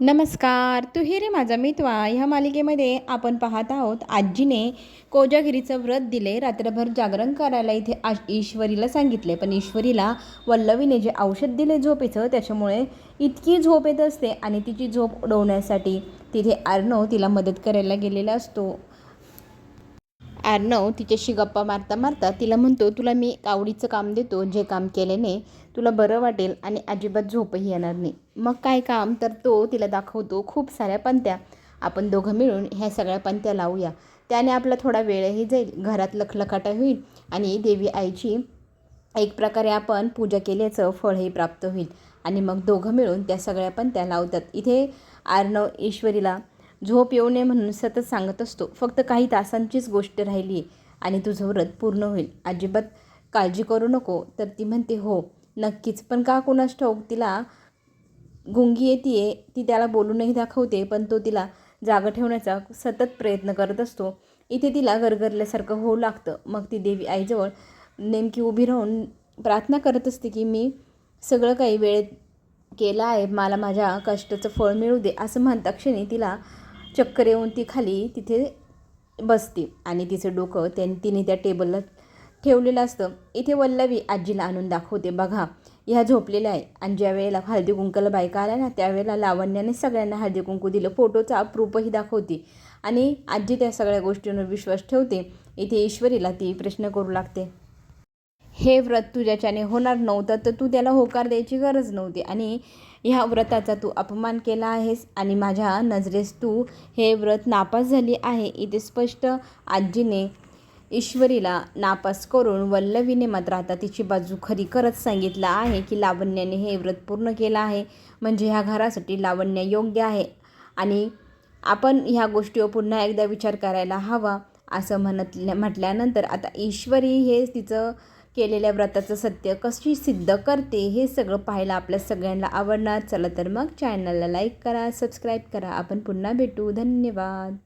नमस्कार तू रे माझा मितवा. ह्या मालिकेमध्ये आपण पाहत आहोत आजीने कोजागिरीचं व्रत दिले रात्रभर जागरण करायला इथे आ ईश्वरीला सांगितले. पण ईश्वरीला वल्लवीने जे औषध दिले झोपेचं त्याच्यामुळे इतकी झोप येत असते आणि तिची झोप उडवण्यासाठी तिथे अर्णव तिला मदत करायला गेलेला असतो. अर्णव तिच्याशी गप्पा मारता मारता तिला म्हणतो तुला मी एक आवडीचं काम देतो जे काम केल्याने तुला बरं वाटेल आणि अजिबात झोपही येणार नाही. मग काय काम? तर तो तिला दाखवतो खूप साऱ्या पंत्या आपण दोघं मिळून ह्या सगळ्या पंत्या लावूया. त्याने आपला थोडा वेळही जाईल. घरात लखलखाटा होईल आणि देवी आईची एक प्रकारे आपण पूजा केल्याचं फळही प्राप्त होईल. आणि मग दोघं मिळून त्या सगळ्या पण त्या लावतात. इथे अर्णव ईश्वरीला झोप येऊ नये म्हणून सतत सांगत असतो. फक्त काही तासांचीच गोष्ट राहिली आहे आणि तुझं व्रत पूर्ण होईल. अजिबात काळजी करू नको. तर ती म्हणते हो नक्कीच. पण का कोणास ठाऊक तिला गुंगी येते ती त्याला बोलूनही दाखवते पण तो तिला जागं ठेवण्याचा सतत प्रयत्न करत असतो. इथे तिला गरगरल्यासारखं होऊ लागतं. मग ती देवी आईजवळ नेमकी उभी राहून प्रार्थना करत असते की मी सगळं काही वेळेत केलं आहे. मला माझ्या कष्टाचं फळ मिळू दे. असं म्हणता क्षणी तिला चक्कर येऊन ती खाली तिथे बसते. आणि तिचं डोकं त्यां तिने त्या टेबलला ठेवलेलं असतं. इथे वल्लवी आजीला आणून दाखवते. बघा ह्या झोपलेल्या आहे. आणि ज्या वेळेला हळदी कुंकाला बायका आल्या ना त्यावेळेला लावण्याने सगळ्यांना हळदी कुंकू दिलं. फोटोचा अप्रूपही दाखवते. आणि आजी त्या सगळ्या गोष्टींवर विश्वास ठेवते. इथे ईश्वरीला ती प्रश्न करू लागते. हे व्रत तुझ्याच्याने होणार नव्हतं तर तू त्याला होकार द्यायची गरज नव्हती. आणि ह्या व्रताचा तू अपमान केला आहेस आणि माझ्या नजरेस तू हे व्रत नापास झाली आहे इथे स्पष्ट आजीने ईश्वरीला नापास करून वल्लवीने मात्र आता तिची बाजू खरी करत सांगितलं आहे की लावण्याने हे व्रत पूर्ण केलं आहे. म्हणजे ह्या घरासाठी लावण्य योग्य आहे. आणि आपण ह्या गोष्टीवर पुन्हा एकदा विचार करायला हवा असं म्हणत म्हटल्यानंतर आता ईश्वरी हे तिचं केलेल्या व्रताचं सत्य कशी सिद्ध करते हे सगळं पाहायला आपल्या सगळ्यांना आवडणार. चला तर मग चॅनलला लाईक करा सबस्क्राईब करा. आपण पुन्हा भेटू. धन्यवाद.